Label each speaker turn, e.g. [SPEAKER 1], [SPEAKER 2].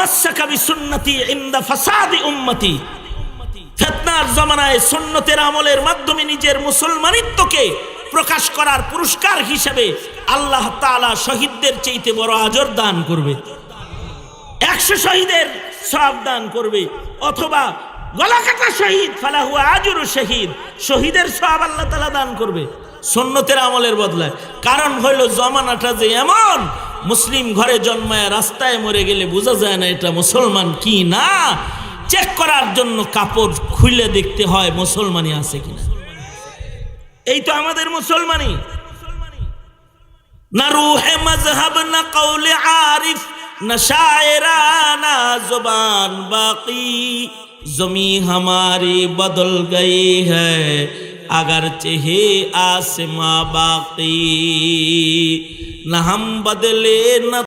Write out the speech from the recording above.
[SPEAKER 1] তামাশাকা বিসুন্নতি ইনদা ফাসাদি উম্মতি। জমানায় আমলের মাধ্যমে নিজের মুসলমানিত্বকে প্রকাশ করার পুরস্কার হিসেবে আল্লাহ তাআলা শহীদদের চাইতে বড় আজর দান করবে। একশো শহীদের সব দান করবে, অথবা শহীদ শহীদ, শহীদের তালা দান করবে। আমলের বদলায়। কারণ হইল জমানাটা যে এমন মুসলিম ঘরে জন্মায়, রাস্তায় মরে গেলে বোঝা যায় না এটা মুসলমান কি না। চেক করার জন্য কাপড় খুলে দেখতে হয় মুসলমানি আছে কিনা। এই তো আমাদের মুসলমানি না রুহে মজহাব না কৌলে আরিফ, না শায়রা, না জবান বাকি। জমি হামারি বদল গই হ্যায়। अगर चेहे आसमा बाकी न हम बदले न